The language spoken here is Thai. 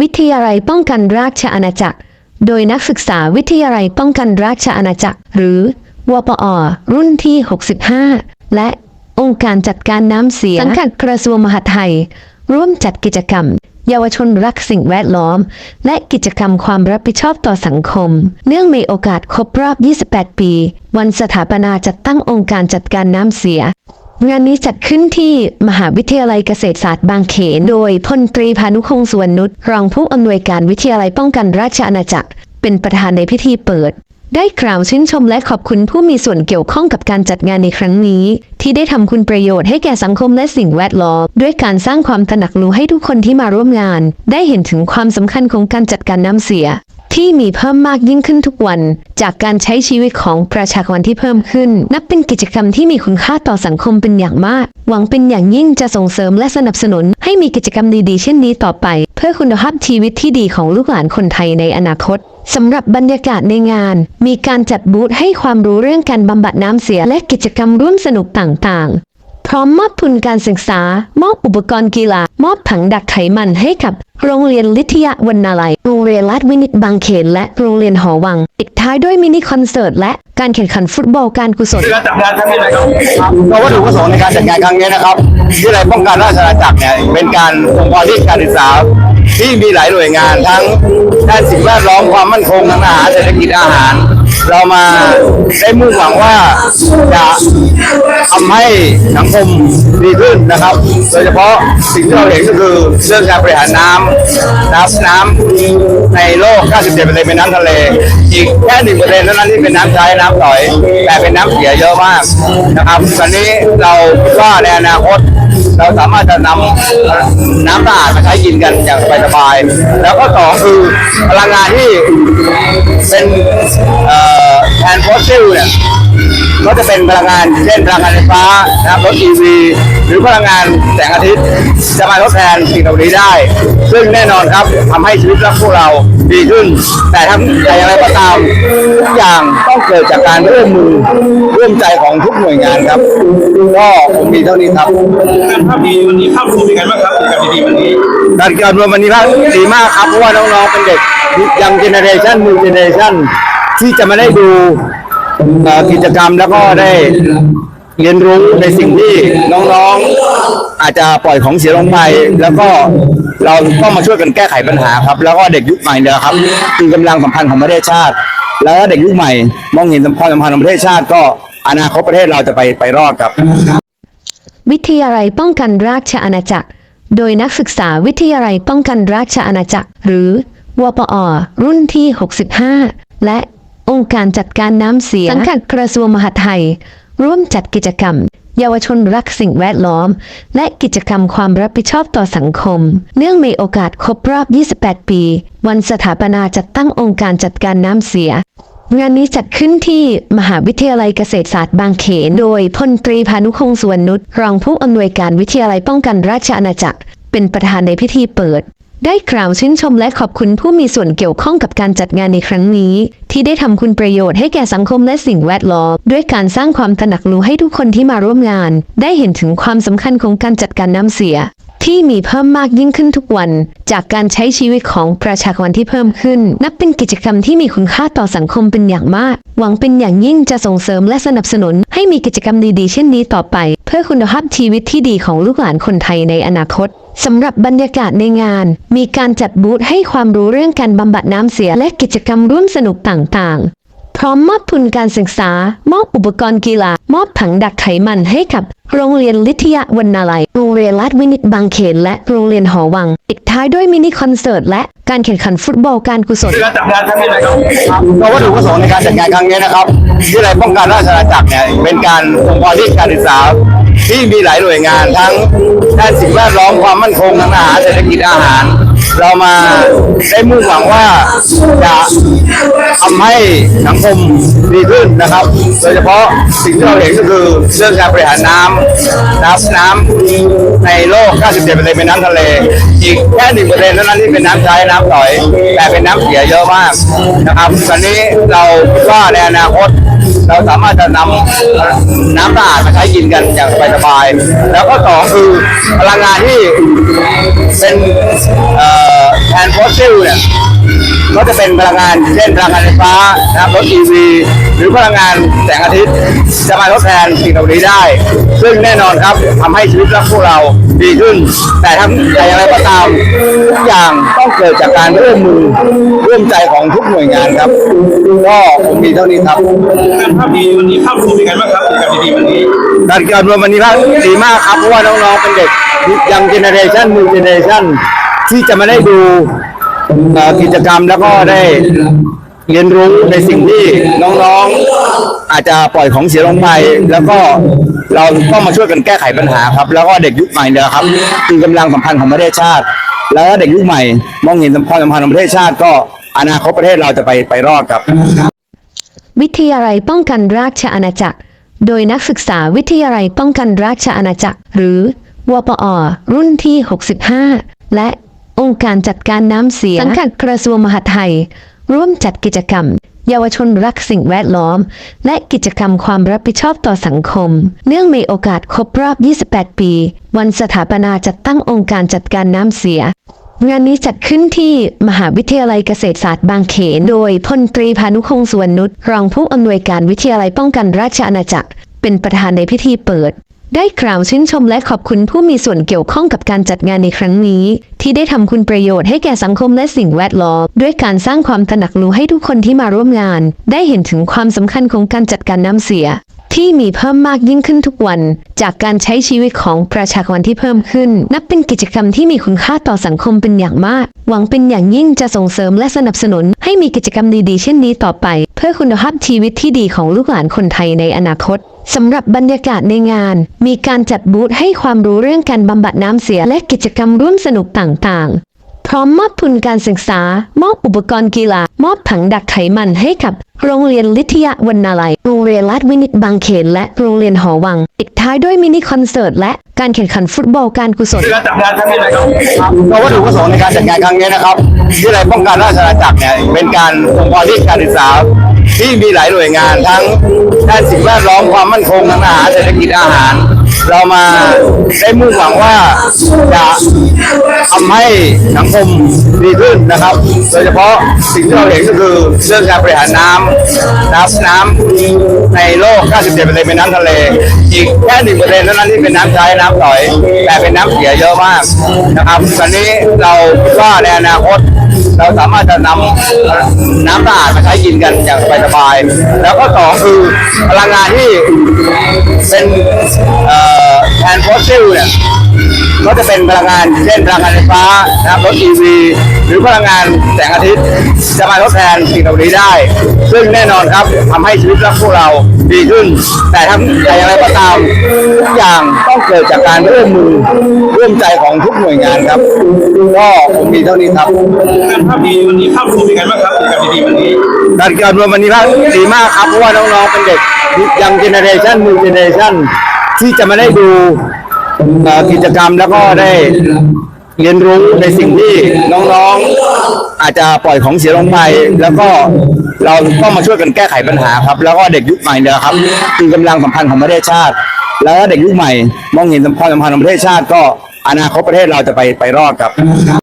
วิทยาลัยป้องกันราชอาณาจักร โดยนักศึกษาวิทยาลัยป้องกันราชอาณาจักร หรือวปอ รุ่นที่ 65 และองค์การจัดการน้ำเสียสังกัดกระทรวงมหาดไทย ร่วมจัดกิจกรรม เยาวชนรักสิ่งแวดล้อม และกิจกรรมความรับผิดชอบต่อสังคม เนื่องในโอกาสครบรอบ 28 ปี วันสถาปนาจัดตั้งองค์การจัดการน้ำเสีย งานนี้จัดขึ้นที่มหาวิทยาลัยเกษตรศาสตร์บางเขน โดยพลตรีพานุพงสวนนุชรองผู้อำนวยการวิทยาลัยป้องกันราชอาณาจักร เป็นประธานในพิธีเปิด ได้กล่าวชื่นชมและขอบคุณผู้มีส่วนเกี่ยวข้องกับการจัดงานในครั้งนี้ ที่ได้ทำคุณประโยชน์ให้แก่สังคมและสิ่งแวดล้อมด้วยการสร้างความตระหนักรู้ให้ทุกคนที่มาร่วมงาน ได้เห็นถึงความสำคัญของการจัดการน้ำเสีย ที่มีเพิ่มมากยิ่งขึ้นทุกวัน จากการใช้ชีวิตของประชากรที่เพิ่มขึ้น นับเป็นกิจกรรมที่มีคุณค่าต่อสังคมเป็นอย่างมาก หวังเป็นอย่างยิ่งจะส่งเสริมและสนับสนุน ให้มีกิจกรรมดีๆ เช่นนี้ต่อไป เพื่อคุณภาพชีวิตที่ดีของลูกหลานคนไทยในอนาคตสำหรับบรรยากาศในงาน มีการจัดบูธให้ความรู้เรื่องการบำบัดน้ำเสียและกิจกรรมร่วมสนุกต่างๆ ร้อมมอบทุนการศึกษา มอบอุปกรณ์กีฬา มอบถังดักไขมันให้กับ โรงเรียนลิทยาวรรณาลัย โรงเรียนลาดวินิตบางเขน และโรงเรียนหอวัง ปิดท้ายด้วยมินิคอนเสิร์ตและการแข่งขันฟุตบอลการกุศล การจัดงานครั้งนี้นะครับก็วัตถุประสงค์ในการจัดงานครั้งนี้นะครับที่ไรป้องกันราชอาณาจักรเนี่ยเป็นการองค์กรที่การศึกษาที่มีหลายหน่วยงานทั้งด้านสิ่งแวดล้อมความมั่นคงทางอาหารเศรษฐกิจอาหาร เรามาได้มุ่งหวังว่าจะ ทำให้สังคมดีขึ้นนะครับ โดยเฉพาะสิ่งที่เราเห็นก็คือเรื่องการบริหารน้ำน้ำน้ำในโลก 97%เป็นน้ำทะเล อีกแค่1%เท่านั้นที่เป็นน้ำใช้น้ำปล่อย แต่เป็นน้ำเสียเยอะมากนะครับตอนนี้เราคิดว่าในอนาคตเราสามารถจะนำน้ำสะอาดมาใช้กินกันอย่างสบายๆแล้วก็สองคือพลังงานที่เป็นแทนฟอสซิลเนี่ย ก็จะเป็นพลังงานเช่นพลังงานไฟฟ้านะครับรถ EV หรือพลังงานแสงอาทิตย์จะมาทดแทนสิ่งเหล่านี้ได้ ซึ่งแน่นอนครับทำให้ชีวิตของพวกเราดีขึ้น แต่ทั้งแต่อย่างไรก็ตามทุกอย่างต้องเกิดจากการร่วมมือร่วมใจของทุกหน่วยงานครับก็คงมีเท่านี้ครับภาพดีวันนี้ภาพรวมเป็นไงบ้างครับกิจกรดีวันนี้การการรวมวันนี้ภาพดีมากครับเพราะว่าน้องๆเป็นเด็กยังเจเนเรชันมูเจเนเรชันที่จะมาได้ดู กิจกรรมแล้วก็ได้เรียนรู้ในสิ่งที่น้องๆอาจจะปล่อยของเสียลงไป แล้วก็เราต้องมาช่วยกันแก้ไขปัญหาครับ แล้วก็เด็กยุคใหม่เนี่ยครับคือกำลังสำคัญของประเทศชาติ แล้วเด็กยุคใหม่ มองเห็นความสำคัญของประเทศชาติก็อนาคตประเทศเราจะไปไปรอดครับ วิทยาลัยป้องกันราชอาณาจักร โดยนักศึกษาวิทยาลัยป้องกันราชอาณาจักร หรือวปอรุ่นที่ 65 และ องค์การจัดการน้ำเสียสังกัดกระทรวงมหาดไทย ร่วมจัดกิจกรรม เยาวชนรักสิ่งแวดล้อม และกิจกรรมความรับผิดชอบต่อสังคม เนื่องในโอกาสครบรอบ 28 ปี วันสถาปนาจัดตั้งองค์การจัดการน้ำเสีย งานนี้จัดขึ้นที่มหาวิทยาลัยเกษตรศาสตร์บางเขน โดยพลตรีพานุพงสวนนุชรองผู้อำนวยการวิทยาลัยป้องกันราชอาณาจักร เป็นประธานในพิธีเปิด ได้กล่าวชื่นชมและขอบคุณผู้มีส่วนเกี่ยวข้องกับการจัดงานในครั้งนี้ ที่ได้ทำคุณประโยชน์ให้แก่สังคมและสิ่งแวดล้อมด้วยการสร้างความตระหนักรู้ให้ทุกคนที่มาร่วมงาน ได้เห็นถึงความสำคัญของการจัดการน้ำเสีย ที่มีเพิ่มมากยิ่งขึ้นทุกวัน จากการใช้ชีวิตของประชากรที่เพิ่มขึ้น นับเป็นกิจกรรมที่มีคุณค่าต่อสังคมเป็นอย่างมาก หวังเป็นอย่างยิ่งจะส่งเสริมและสนับสนุน ให้มีกิจกรรมดีๆ เช่นนี้ต่อไป เพื่อคุณภาพชีวิตที่ดีของลูกหลานคนไทยในอนาคตสำหรับบรรยากาศในงาน มีการจัดบูธให้ความรู้เรื่องการบำบัดน้ำเสียและกิจกรรมร่วมสนุกต่างๆ ร้อมมอบทุนการศึกษา มอบอุปกรณ์กีฬา มอบถังดักไขมันให้กับ โรงเรียนลิทยาวรรณาลัย โรงเรียนลาดวินิตบางเขน และโรงเรียนหอวัง ปิดท้ายด้วยมินิคอนเสิร์ตและการแข่งขันฟุตบอลการกุศล การจัดงานครั้งนี้นะครับก็วัตถุประสงค์ในการจัดงานครั้งนี้นะครับที่ไรป้องกันราชอาณาจักรเนี่ยเป็นการองค์กรที่การศึกษาที่มีหลายหน่วยงานทั้งด้านสิ่งแวดล้อมความมั่นคงทางอาหารเศรษฐกิจอาหาร เรามาได้มุ่งหวังว่าจะทำให้สังคมดีขึ้นนะครับ โดยเฉพาะสิ่งที่เราเห็นก็คือเรื่องการบริหารน้ำน้ำน้ำในโลก 97%เป็นน้ำทะเล อีกแค่1%เท่านั้นที่เป็นน้ำใช้น้ำปล่อย แต่เป็นน้ำเสียเยอะมากนะครับตอนนี้เราคิดว่าในอนาคตเราสามารถจะนำน้ำสะอาดมาใช้กินกันอย่างสบายๆแล้วก็สองคือพลังงานที่เป็นเอ่อ แทนฟอสสซิลเนี่ยก็จะเป็นพลังงานเช่นพลังงานไฟฟ้านะครับรถ EV หรือพลังงานแสงอาทิตย์จะมาทดแทนสิ่งเหล่านี้ได้ ซึ่งแน่นอนครับทำให้ชีวิตของพวกเราดีขึ้น แต่ทั้งแต่อย่างไรก็ตามทุกอย่างต้องเกิดจากการร่วมมือร่วมใจของทุกหน่วยงานครับก็คงมีเท่านี้ครับงานภาพดีวันนี้ภาพรวมเป็นไงบ้างครับกิจกรรมดีๆวันนี้การการรวมวันนี้ครับดีมากครับเพราะว่าน้องๆเป็นเด็กยังเจเนเรชันมูเจเนเรชัน ที่จะมาได้ดูกิจกรรมแล้วก็ได้เรียนรู้ในสิ่งที่น้องๆอาจจะปล่อยของเสียลงไป แล้วก็เราต้องมาช่วยกันแก้ไขปัญหาครับ แล้วก็เด็กยุคใหม่เนี่ยครับคือกำลังสำคัญของประเทศชาติ แล้วเด็กยุคใหม่ มองเห็นความสำคัญของประเทศชาติก็อนาคตประเทศเราจะไปไปรอดครับ วิทยาลัยป้องกันราชอาณาจักร โดยนักศึกษาวิทยาลัยป้องกันราชอาณาจักร หรือวปอรุ่นที่ 65 และ องค์การจัดการน้ำเสียสังกัดกระทรวงมหาดไทย ร่วมจัดกิจกรรม เยาวชนรักสิ่งแวดล้อม และกิจกรรมความรับผิดชอบต่อสังคม เนื่องในโอกาสครบรอบ 28 ปี วันสถาปนาจัดตั้งองค์การจัดการน้ำเสียงานนี้จัดขึ้นที่มหาวิทยาลัยเกษตรศาสตร์บางเขน โดยพลตรีพานุพงศ์สวนนุชรองผู้อำนวยการวิทยาลัยป้องกันราชอาณาจักร เป็นประธานในพิธีเปิด ได้กล่าวชื่นชมและขอบคุณผู้มีส่วนเกี่ยวข้องกับการจัดงานในครั้งนี้ ที่ได้ทำคุณประโยชน์ให้แก่สังคมและสิ่งแวดล้อมด้วยการสร้างความตระหนักรู้ให้ทุกคนที่มาร่วมงาน ได้เห็นถึงความสำคัญของการจัดการน้ำเสีย ที่มีเพิ่มมากยิ่งขึ้นทุกวัน จากการใช้ชีวิตของประชากรที่เพิ่มขึ้น นับเป็นกิจกรรมที่มีคุณค่าต่อสังคมเป็นอย่างมาก หวังเป็นอย่างยิ่งจะส่งเสริมและสนับสนุน ให้มีกิจกรรมดีๆ เช่นนี้ต่อไป เพื่อคุณภาพชีวิตที่ดีของลูกหลานคนไทยในอนาคตสำหรับบรรยากาศในงาน มีการจัดบูธให้ความรู้เรื่องการบำบัดน้ำเสียและกิจกรรมร่วมสนุกต่างๆ พร้อมมอบทุนการศึกษา มอบอุปกรณ์กีฬา มอบถังดักไขมันให้กับ โรงเรียนลิทยาวรรณาลัย โรงเรียนลาดวินิตบางเขน และโรงเรียนหอวัง ปิดท้ายด้วยมินิคอนเสิร์ตและการแข่งขันฟุตบอลการกุศล การจัดงานครั้งนี้นะครับก็วัตถุประสงค์ในการจัดงานครั้งนี้นะครับที่ไรป้องกันราชอาณาจักรเนี่ยเป็นการส่งพรที่การศึกษาที่มีหลายหน่วยงานทั้งด้านสิ่งแวดล้อมความมั่นคงทางอาหารเศรษฐกิจอาหาร เรามาได้มุ่งหวังว่าจะทำให้สังคมดีขึ้นนะครับ โดยเฉพาะสิ่งที่เราเห็นก็คือเรื่องการบริหารน้ำน้ำน้ำในโลก 97%เป็นน้ำทะเล อีกแค่1%เท่านั้นที่เป็นน้ำใช้น้ำป่อย แต่เป็นน้ำเสียเยอะมากนะครับตอนนี้เราคิดว่าในอนาคต เราสามารถจะนำน้ำสะอาดมาใช้กินกันอย่างสบายๆแล้วก็สองคือพลังงานที่เป็นเอ่อแทนฟอสซิลเนี่ย ก็จะเป็นพลังงานเช่นพลังงานไฟฟ้านะครับรถ EV หรือพลังงานแสงอาทิตย์จะมาทดแทนสิ่งเหล่านี้ได้ ซึ่งแน่นอนครับทำให้ชีวิตของพวกเราดีขึ้น แต่ทั้งแต่อย่างไรก็ตามทุกอย่างต้องเกิดจากการร่วมมือร่วมใจของทุกหน่วยงานครับก็คงมีเท่านี้ครับงานภาพดีวันนี้ภาพรวมเป็นไงบ้างครับกิจกรรมดีๆวันนี้การการรวมวันนี้ครับดีมากครับเพราะว่าน้องๆเป็นเด็กยังเจเนเรชันมูเจเนเรชันที่จะมาได้ดูเอ่อ กิจกรรมแล้วก็ได้เรียนรู้ในสิ่งที่น้องๆอาจจะปล่อยของเสียลงไป แล้วก็เราต้องมาช่วยกันแก้ไขปัญหาครับ แล้วก็เด็กยุคใหม่เนี่ยครับคือกำลังสำคัญของประเทศชาติ แล้วเด็กยุคใหม่ มองเห็นความสำคัญของประเทศชาติ ก็อนาคตประเทศเราจะไปไปรอดครับ